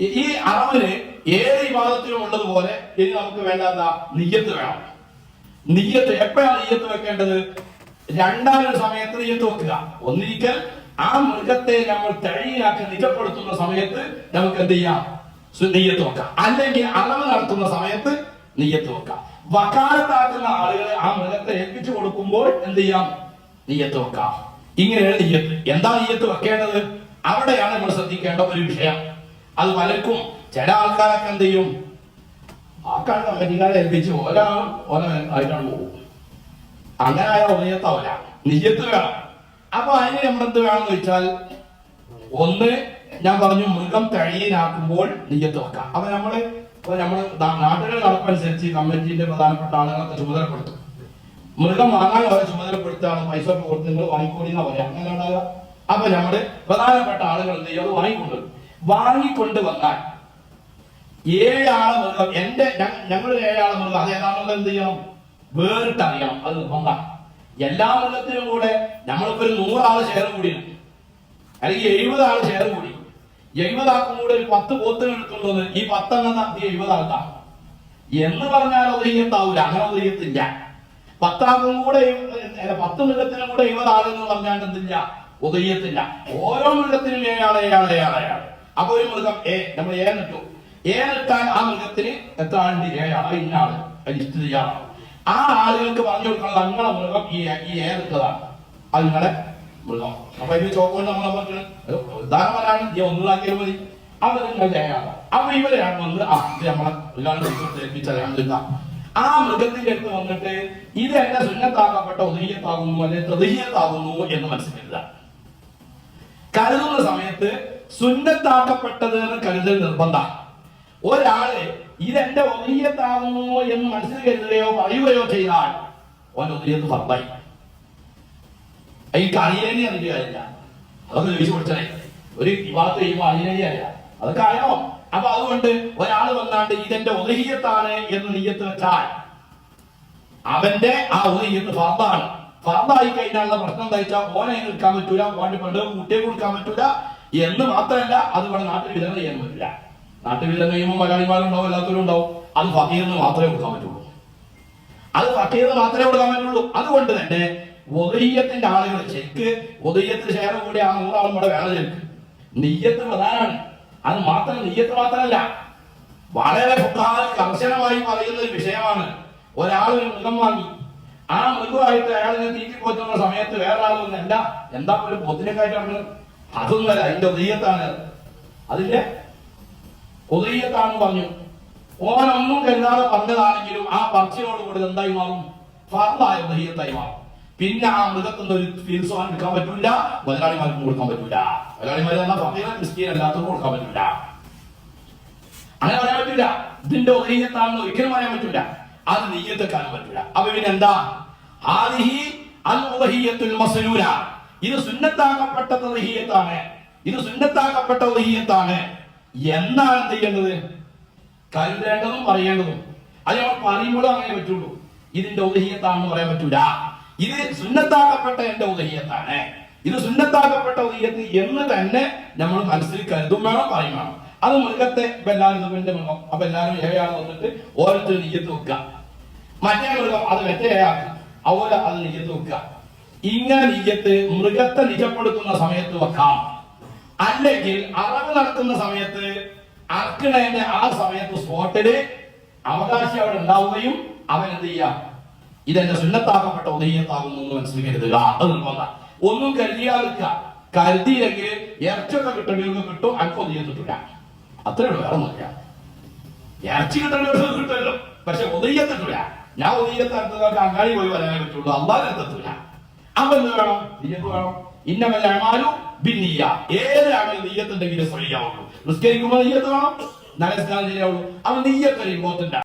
ഈ- അറവിന് ഏത് വിവാദത്തിലും ഉള്ളതുപോലെ ഇനി നമുക്ക് വേണ്ട നിയ്യത്ത് വേണം. നിയ്യത്ത് എപ്പോഴാണ് നിയ്യത്ത് വെക്കേണ്ടത്? രണ്ടാമൊരു സമയത്ത് നിയ്യത്ത് വെക്കുക. ഒന്നിരിക്കൽ ആ മൃഗത്തെ നമ്മൾ തഴയിലാക്കി നിജപ്പെടുത്തുന്ന സമയത്ത് നമുക്ക് എന്ത് ചെയ്യാം? നിയ്യത്ത് വെക്കാം. അല്ലെങ്കിൽ അളവ് നടത്തുന്ന സമയത്ത് നിയ്യത്ത് വെക്കാം. വക്കാലത്താക്കുന്ന ആളുകളെ ആ മൃഗത്തെ ഏൽപ്പിച്ചു കൊടുക്കുമ്പോൾ എന്ത് ചെയ്യാം? നിയ്യത്ത് വെക്കാം. ഇങ്ങനെയാണ് നെയ്യത്ത്. എന്താ നിയ്യത്ത് വെക്കേണ്ടത്? അവിടെയാണ് നമ്മൾ ശ്രദ്ധിക്കേണ്ട ഒരു വിഷയം. അത് വലക്കും ചില ആൾക്കാരൊക്കെ എന്ത് ചെയ്യും? ആ കണ്ട കമ്മിറ്റിക്കാരെ ഏൽപ്പിച്ച് ഒരാൾ ഓരോ ആയിട്ടാണ് പോകും. അങ്ങനെ ആയ ഉദയത്താവില്ല നിജത്ത് വേണം. അപ്പൊ അതിന് നമ്മളെന്ത് വേണം എന്ന് വെച്ചാൽ ഒന്ന് ഞാൻ പറഞ്ഞു മൃഗം തഴയിലാക്കുമ്പോൾ നിജത്ത് വെക്കാം. അപ്പൊ നമ്മൾ ഇപ്പൊ നമ്മൾ നാട്ടുകൾ നടപ്പനുസരിച്ച് കമ്മിറ്റിന്റെ പ്രധാനപ്പെട്ട ആളുകളൊക്കെ ചുമതലപ്പെടുത്തും. മൃഗം വാങ്ങാൻ അവരെ ചുമതലപ്പെടുത്താണ് പൈസ കൊടുത്ത് നിങ്ങൾ വാങ്ങിക്കോളി എന്നാ പറയാം അങ്ങനെ ഉണ്ടാകുക അപ്പൊ നമ്മൾ പ്രധാനപ്പെട്ട ആളുകൾ എന്ത് ചെയ്യും? അത് വാങ്ങിക്കൊണ്ടുവരും. വാങ്ങിക്കൊണ്ട് വന്നാൽ ഏഴാളെ മൃഗം എന്റെ ഞങ്ങൾ ഏഴാളെ മൃഗം അത് ഏതാണെന്നുള്ളത് എന്ത് ചെയ്യണം വേറിട്ടറിയണം. അത് നിർബന്ധം. എല്ലാ മൃഗത്തിനും കൂടെ നമ്മളിപ്പോ ഒരു നൂറാൾ ഷെയർ കൂടി അല്ലെങ്കിൽ എഴുപത് ആൾ ഷെയർ കൂടി. എഴുപതാക്കും കൂടെ ഒരു പത്ത് പോത്തുകൾ എടുത്തുള്ളത് ഈ പത്തെണ്ണം നടത്തി എഴുപതാൾക്കാണ് എന്ന് പറഞ്ഞാൽ ഉദയത്താവൂല അങ്ങനെ ഒതുങ്ങിയത്തില്ല പത്താക്കും കൂടെ പത്ത് മൃഗത്തിനും കൂടെ എഴുപതാളെന്ന് പറഞ്ഞാൽ എന്തില്ല ഉദയത്തില്ല ഓരോ മൃഗത്തിനും ഏഴാൾ ഏഴാൾ ഏഴാൾ ഏഴാൾ. അപ്പൊ ഒരു മൃഗം ഏ നമ്മൾ ഏ ഏനിട്ടാൽ ആ മൃഗത്തിന് എത്ര ആളുണ്ട്? ഏഴാൾ ഇന്ന ആൾ. നിശ്ചിത ആ ആളുകൾക്ക് പറഞ്ഞു കൊടുക്കുന്നത് നിങ്ങളെ മൃഗം ഈ ഈ ഏ അത് നിങ്ങളെ മൃഗം. അപ്പൊ ഇത് ചോക്കൊണ്ട് നമ്മളെ പറഞ്ഞത് ഉദാഹരണമാണ് ഈ ഒന്നിലാക്കിയാൽ മതി. അവർ നിങ്ങളുടെ ഏഴാൾ അപ്പൊ ഇവരെയാണ് വന്ന് ആ ഇത് നമ്മളെ എല്ലാവരും ആ മൃഗത്തിന്റെ അടുത്ത് വന്നിട്ട് ഇത് എന്റെ സുന്നത്താക്കപ്പെട്ട ഉദയത്താകുന്നു അല്ലെങ്കിൽ തൃതീയത്താകുന്നു എന്ന് മനസ്സിലാക്കുക. കരുതുന്ന സമയത്ത് സുന്നത്താക്കപ്പെട്ടത് എന്ന് കരുതൽ നിർബന്ധ. ഒരാൾ ഇതെന്റെ ഉദയത്താകുന്നു എന്ന് മനസ്സിൽ കരുതുകയോ പറയുകയോ ചെയ്താൽ ഓൻ ഉദയത്ത് ഫർദായി എനിക്ക് അനിയനെ അതിന്റെ കാര്യമില്ല അതൊക്കെ ചോദിച്ചു കൊടുത്തേ ഒരു വിവാഹത്ത് ചെയ്യുമ്പോൾ അനിയനെ അല്ല അതൊക്കെ അറിയണോ? അപ്പൊ അതുകൊണ്ട് ഒരാൾ വന്നാണ്ട് ഇതെന്റെ ഉദഹീയത്താണ് എന്ന് നീയത്ത് വെച്ചാൽ അവന്റെ ആ ഉദഹീയത്ത് ഫർദാണ്. ഫർദായി കഴിഞ്ഞാലുള്ള പ്രശ്നം എന്താ വെച്ചാൽ ഓനെ നിൽക്കാൻ പറ്റൂല ഓന്റെ പെണ്ണ് കുട്ടിയെ കൊടുക്കാൻ പറ്റൂല എന്ന് മാത്രമല്ല അത് ഇവിടെ നാട്ടിൽ വിതരണം ചെയ്യാൻ പറ്റില്ല. നാട്ടിൽ വിതരണം ചെയ്യുമ്പോൾ മലയാളിമാരുണ്ടാവും എല്ലാത്തവരും ഉണ്ടാവും അത് ഫക്കീറിന് മാത്രമേ കൊടുക്കാൻ പറ്റുള്ളൂ. അത് ഫക്കീറിന് മാത്രമേ കൊടുക്കാൻ പറ്റുള്ളൂ. അതുകൊണ്ട് തന്നെ ഉദയത്തിന്റെ ആളുകൾ ചെക്ക് ഉദയത്തിന് ശേഖരം കൂടി ആ നൂറാളും ഇവിടെ വേണം ചെക്ക്. നെയ്യത്ത് പ്രധാനമാണ്. അത് മാത്രം നെയ്യത്ത് മാത്രമല്ല. വളരെ കർശനമായി പറയുന്ന ഒരു വിഷയമാണ്. ഒരാൾ ഒരു മൃഗം വാങ്ങി. ആ മൃഗമായിട്ട് അയാളിനെ തീറ്റിപ്പോറ്റുന്ന സമയത്ത് വേറെ ആളൊന്നും എന്താ? എന്താ ഒരു പൊത്തിനെക്കായിട്ടാണ് അതൊന്നല്ല അതിന്റെ ഉദയത്താണ് അതിന്റെ ഉദയത്താണെന്ന് പറഞ്ഞു. ഓനൊന്നും കരുതാതെ പറഞ്ഞതാണെങ്കിലും ആ പർച്ചയോട് കൂടി എന്തായി മാറും? ഫർദായ ഉദയത്തായി മാറും. പിന്നെ ആ മൃഗത്തിന്റെ ഒരു ഫീൽസ് എടുക്കാൻ പറ്റില്ല മുതലാളിമാർക്കും കൊടുക്കാൻ പറ്റില്ല മുതലാളിമാർ കൊടുക്കാൻ പറ്റില്ല അങ്ങനെ പറയാൻ പറ്റില്ല ഇതിന്റെ ഉദയത്താണെന്ന് ഒരിക്കലും പറയാൻ പറ്റില്ല അത് നീയത്തെ കാണാൻ പറ്റില്ല അപ്പൊ പിന്നെ എന്താ? ആദിഹി അൽ ഇത് സുന്നത്താക്കപ്പെട്ട ഉദഹിയത്താണ് ഇത് സുന്നത്താക്കപ്പെട്ട ഉദഹിയത്താണ് എന്നാണ് എന്ത് ചെയ്യേണ്ടത്? കരുതേണ്ടതും പറയേണ്ടതും. അത് നമ്മൾ പറയുമ്പോഴും അങ്ങനെ പറ്റുള്ളൂ. ഇതിന്റെ ഉദഹിയത്താണെന്ന് പറയാൻ പറ്റൂല. ഇത് സുന്നത്താക്കപ്പെട്ട എന്റെ ഉദഹിയത്താണ് ഇത് സുന്നത്താക്കപ്പെട്ട ഉദഹിയത്ത് എന്ന് തന്നെ നമ്മൾ മനസ്സിൽ കരുതും വേണം പറയും വേണം. അത് മൃഗത്തെ എല്ലാവരും ഇതിന്റെ മൃഗം. അപ്പൊ എല്ലാവരും ഏഴാണ് വന്നിട്ട് ഓരോരുത്തർ നെയ്യത്ത് വെക്കുക. മറ്റേ മൃഗം അത് മറ്റേയാൾക്ക് അതുപോലെ അത് നെയ്യത്ത് വെക്കുക. ഇങ്ങനെ നെയ്യത്ത് മൃഗത്തെ നിജപ്പെടുത്തുന്ന സമയത്ത് വെക്കാം. അല്ലെങ്കിൽ അറവ് നടത്തുന്ന സമയത്ത് അർക്കണേന്റെ ആ സമയത്ത് സ്പോട്ടിൽ അവകാശി അവിടെ ഉണ്ടാവുകയും അവൻ എന്ത് ചെയ്യാം? ഇതെന്റെ സുന്നത്താക്കപ്പെട്ട ഉദയത്താകുന്നു എന്ന് മനസ്സിലാക്കരുതുക കരുതുക അത് നിർബന്ധ. ഒന്നും കരുതിയാൽക്ക കരുതിയില്ലെങ്കിൽ ഇറച്ചൊക്കെ കിട്ടണമെങ്കിൽ കിട്ടും അല്പം ഉദയത്തിട്ടില്ല അത്രേ ഉള്ളൂ വേറെ ഒന്നുമില്ല ഇറച്ചി കിട്ടേണ്ടവർക്ക് കിട്ടുമല്ലോ. പക്ഷെ ഉദയത്തിട്ടില്ല. ഞാൻ ഉദയത്തെടുത്തതൊക്കെ അങ്ങാടി പോയി വരാനേ പറ്റുള്ളൂ. അള്ളാഹ് എത്തത്തില്ല അപ്പൊ നിസ്കരിക്കുമ്പോൾ വേണം അവൻ നീയത്തൊരു ഇമ്പോർട്ടന്റ്